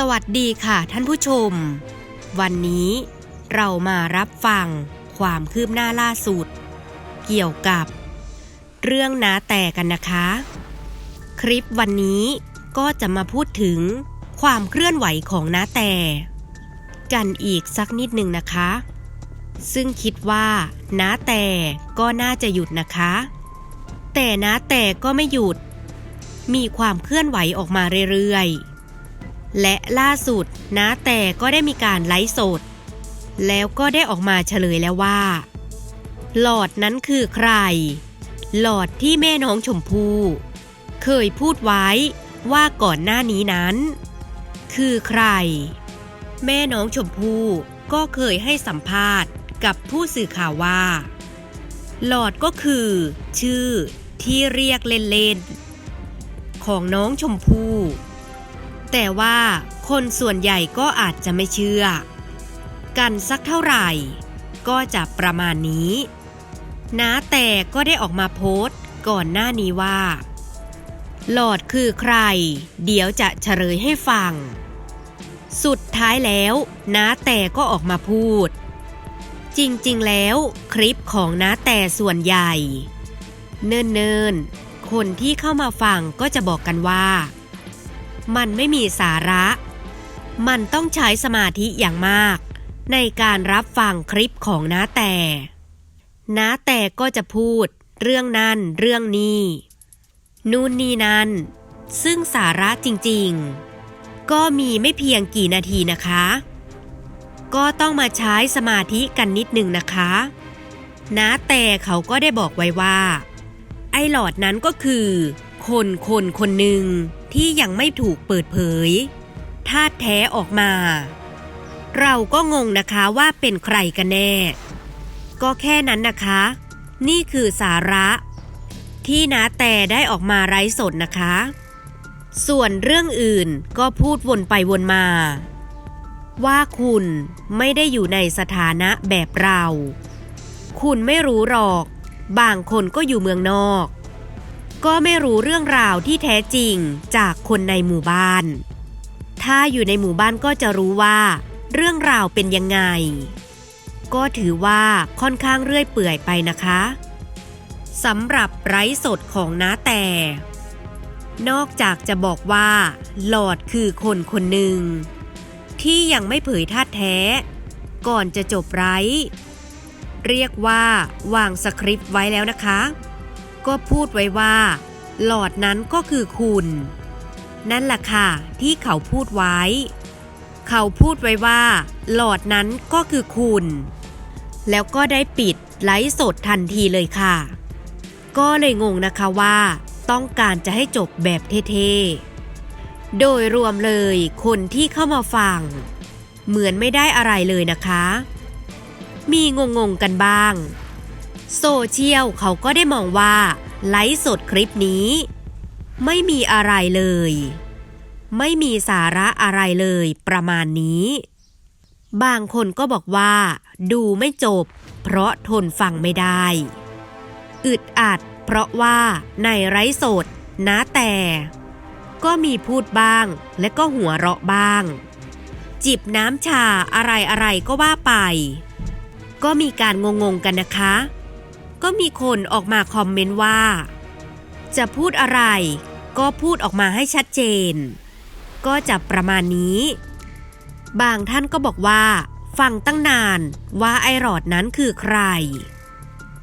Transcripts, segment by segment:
สวัสดีค่ะท่านผู้ชม วันนี้เรามารับฟังความคืบหน้าล่าสุด เกี่ยวกับ เรื่องนาแต่กันนะคะ คลิปวันนี้ก็จะมาพูดถึงความเคลื่อนไหวของนาแต่ กันอีกสักนิดหนึ่งนะคะ ซึ่งคิดว่านาแต่ก็น่าจะหยุดนะคะ แต่นาแต่ก็ไม่หยุด มีความเคลื่อนไหวออกมาเรื่อยๆ และล่าสุดนาแต่ก็ได้มีการไลฟ์สด แล้วก็ได้ออกมาเฉลยแล้วว่า หลอดนั้นคือใคร หลอดที่แม่น้องชมพู่เคยพูดไว้ว่าก่อนหน้านี้นั้น คือใคร แม่น้องชมพู่ก็เคยให้สัมภาษณ์กับผู้สื่อข่าวว่า หลอดก็คือ ชื่อที่เรียกเล่นๆของน้องชมพู่ แต่ว่าคนส่วนใหญ่ก็อาจจะไม่เชื่อ กันสักเท่าไหร่ ก็จะประมาณนี้นาแต่ก็ได้ออกมาโพสต์ก่อนหน้านี้ว่า หลอดคือใคร เดี๋ยวจะเฉลยให้ฟัง สุดท้ายแล้วน้าแต่ก็ออกมาพูด จริงๆแล้วคลิปของน้าแต่ส่วนใหญ่ เนิ่นๆคนที่เข้ามาฟังก็จะบอกกันว่า มันไม่มีสาระ มันต้องใช้สมาธิอย่างมาก ในการรับฟังคลิปของน้าแต่น้าแต่ก็จะพูด เรื่องนั้นเรื่องนี้นู่นนี่นั่น ซึ่งสาระจริงๆ ก็มีไม่เพียงกี่นาทีนะคะ ก็ต้องมาใช้สมาธิกันนิดหนึ่งนะคะน้าแต่เขาก็ได้บอกไว้ว่า ไอ้หลอดนั้นก็คือ คนคนคนหนึ่งที่ยังไม่ถูกเปิดเผยธาตุแท้ออกมา เราก็งงนะคะว่าเป็นใครกันแน่ ก็แค่นั้นนะคะ นี่คือสาระ ที่นาแต่ได้ออกมาไร้สดนะคะ ส่วนเรื่องอื่นก็พูดวนไปวนมา ว่าคุณไม่ได้อยู่ในสถานะแบบเรา คุณไม่รู้หรอก บางคนก็อยู่เมืองนอก ก็ไม่รู้เรื่องราวที่แท้จริงจากคนในหมู่บ้าน ถ้าอยู่ในหมู่บ้านก็จะรู้ว่า เรื่องราวเป็นยังไง ก็ถือว่าค่อนข้างเรื่อยเปื่อยไปนะคะสำหรับไร้สดของน้าแต่ นอกจากจะบอกว่า หลอดคือคนคนหนึ่ง ที่ยังไม่เผยท่าแท้ ก่อนจะจบไร้ เรียกว่าวางสคริปต์ไว้แล้วนะคะ ก็พูดไว้ว่า หลอดนั้นก็คือคุณ นั่นแหละค่ะที่เขาพูดไว้ เขาพูดไว้ว่า หลอดนั้นก็คือคุณ แล้วก็ได้ปิดไลฟ์สดทันทีเลยค่ะ ก็เลยงงนะคะว่า ต้องการจะให้จบแบบเท่ๆ โดยรวมเลยคนที่เข้ามาฟัง เหมือนไม่ได้อะไรเลยนะคะ มีงงๆกันบ้าง โซเชียลเขาก็ได้มองว่า ไลฟ์สดคลิปนี้ ไม่มีอะไรเลย ไม่มีสาระอะไรเลยประมาณนี้ บางคนก็บอกว่า ดูไม่จบ เพราะทนฟังไม่ได้ อึดอัด เพราะว่าในไร้สดนะแต่ ก็มีพูดบ้างและก็หัวเราะบ้าง จิบน้ำชาอะไรอะไรก็ว่าไปก็มีการงงๆกันนะคะ ก็มีคนออกมาคอมเมนต์ว่า จะพูดอะไร ก็พูดออกมาให้ชัดเจน ก็จะประมาณนี้ บางท่านก็บอกว่า ฟังตั้งนานว่าไอหลอดนั้นคือใคร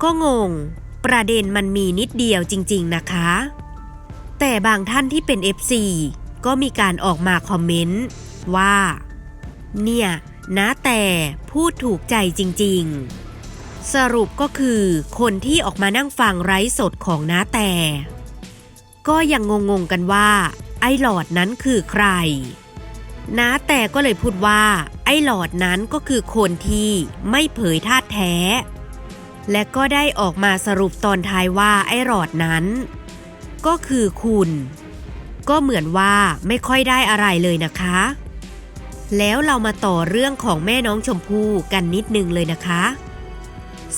ก็งง ประเด็นมันมีนิดเดียวจริง ๆนะคะ แต่บางท่านที่เป็น FC ก็มีการออกมาคอมเมนต์ว่า เนี่ยนะแต่พูดถูกใจจริง ๆ สรุปก็คือคนที่ออกมานั่งฟังไร้สดของน้าแต่ ก็ยังงงๆกันว่า ไอ้หลอดนั้นคือใคร น้าแต่ก็เลยพูดว่า ไอ้หลอดนั้นก็คือคนที่ไม่เผยท่าตุแท้ และก็ได้ออกมาสรุปตอนท้ายว่าไอ้หลอดนั้น ก็คือคุณ ก็เหมือนว่าไม่ค่อยได้อะไรเลยนะคะ แล้วเรามาต่อเรื่องของแม่น้องชมพู่กันนิดนึงเลยนะคะ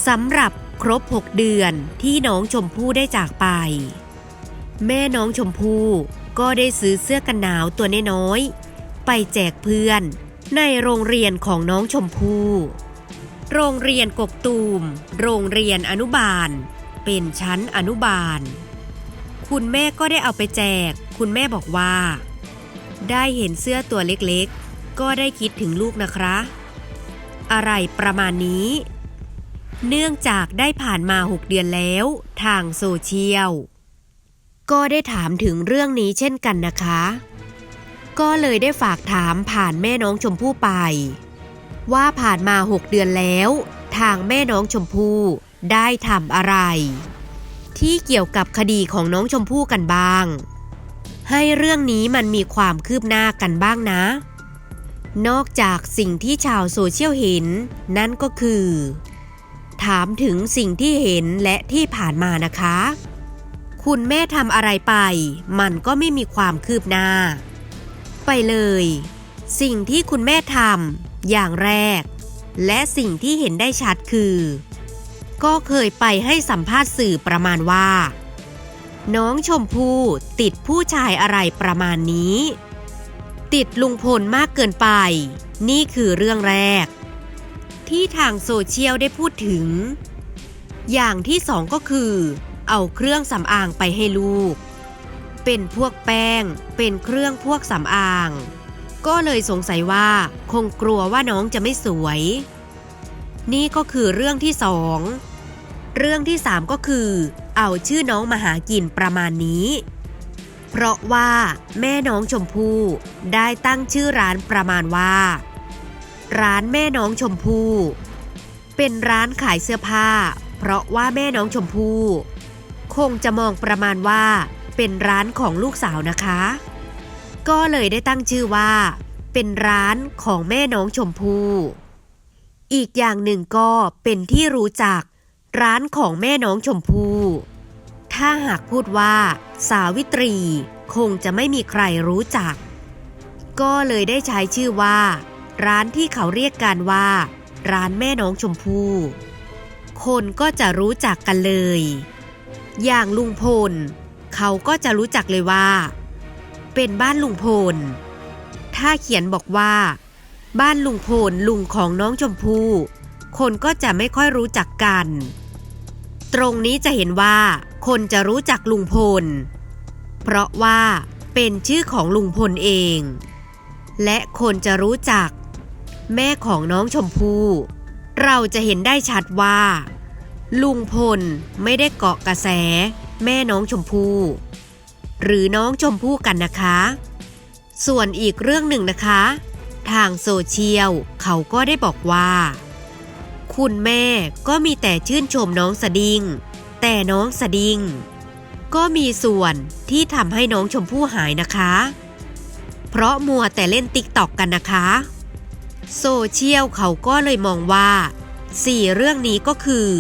สำหรับครบ 6 เดือนที่น้องชมพู่ได้จากไป แม่น้องชมพู่ก็ได้ซื้อเสื้อกันหนาวตัวน้อยๆไปแจกเพื่อนในโรงเรียนของน้องชมพู่โรงเรียนกกตูม โรงเรียนอนุบาล เป็นชั้นอนุบาล คุณแม่ก็ได้เอาไปแจก คุณแม่บอกว่า ได้เห็นเสื้อตัวเล็กๆ ก็ได้คิดถึงลูกนะคะ อะไรประมาณนี้ เนื่องจากได้ผ่านมา 6 เดือนแล้ว ทางโซเชียล ก็ได้ถามถึงเรื่องนี้เช่นกันนะคะ ก็เลยได้ฝากถามผ่านแม่น้องชมพู่ไป ว่าผ่านมา 6 เดือนแล้ว ทางแม่น้องชมพู่ได้ทำอะไร ที่เกี่ยวกับคดีของน้องชมพู่กันบ้าง ให้เรื่องนี้มันมีความคืบหน้ากันบ้างนะ นอกจากสิ่งที่ชาวโซเชียลเห็น นั่นก็คือ ถามถึงสิ่งที่เห็นและที่ผ่านมานะคะ คุณแม่ทำอะไรไป มันก็ไม่มีความคืบหน้า ไปเลย สิ่งที่คุณแม่ทำอย่างแรก และสิ่งที่เห็นได้ชัดคือ ก็เคยไปให้สัมภาษณ์สื่อประมาณว่า น้องชมพู่ติดผู้ชายอะไรประมาณนี้ ติดลุงพลมากเกินไป นี่คือเรื่องแรก ที่ทางโซเชียลได้พูดถึง อย่างที่สองก็คือ เอาเครื่องสำอางไปให้ลูก เป็นพวกแป้ง เป็นเครื่องพวกสำอาง ก็เลยสงสัยว่าคงกลัวว่าน้องจะไม่สวย นี่ก็คือเรื่องที่สองเรื่องที่สามก็คือ เอาชื่อน้องมาหากินประมาณนี้ เพราะว่าแม่น้องชมพู่ได้ตั้งชื่อร้านประมาณว่า ร้านแม่น้องชมพู่เป็นร้านขายเสื้อผ้า เพราะว่าแม่น้องชมพู่คงจะมองประมาณว่าเป็นร้านของลูกสาวนะคะ ก็เลยได้ตั้งชื่อว่า เป็นร้านของแม่น้องชมพู่อีกอย่างหนึ่งก็เป็นที่รู้จักร้านของแม่น้องชมพู่ถ้าหากพูดว่า สาวิตรี คงจะไม่มีใครรู้จัก ก็เลยได้ใช้ชื่อว่า ร้านที่เขาเรียกกันว่า ร้านแม่น้องชมพู่คนก็จะรู้จักกันเลย อย่างลุงพล เขาก็จะรู้จักเลยว่า เป็นบ้านลุงพล ถ้าเขียนบอกว่า บ้านลุงพลลุงของน้องชมพู่คนก็จะไม่ค่อยรู้จักกัน ตรงนี้จะเห็นว่า คนจะรู้จักลุงพล เพราะว่าเป็นชื่อของลุงพลเอง และคนจะรู้จัก แม่ของน้องชมพู่เราจะเห็นได้ชัดว่า ลุงพลไม่ได้เกาะกระแส แม่น้องชมพู่หรือน้องชมพู่กันนะคะ ส่วนอีกเรื่องหนึ่งนะคะ ทางโซเชียลเขาก็ได้บอกว่า คุณแม่ก็มีแต่ชื่นชมน้องสดิง แต่น้องสดิง ก็มีส่วนที่ทำให้น้องชมพู่หายนะคะ เพราะมัวแต่เล่นติ๊กตอกกันนะคะ โซเชียลเขาก็เลยมองว่าสี่เรื่องนี้ก็คือ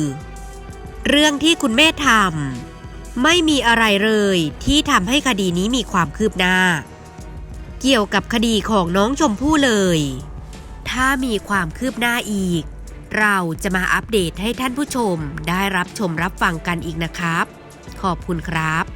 เรื่องที่คุณแม่ทำไม่มีอะไรเลยที่ทำให้คดีนี้มีความคืบหน้า เกี่ยวกับคดีของน้องชมพู่เลย ถ้ามีความคืบหน้าอีก เราจะมาอัปเดตให้ท่านผู้ชมได้รับชมรับฟังกันอีกนะครับ ขอบคุณครับ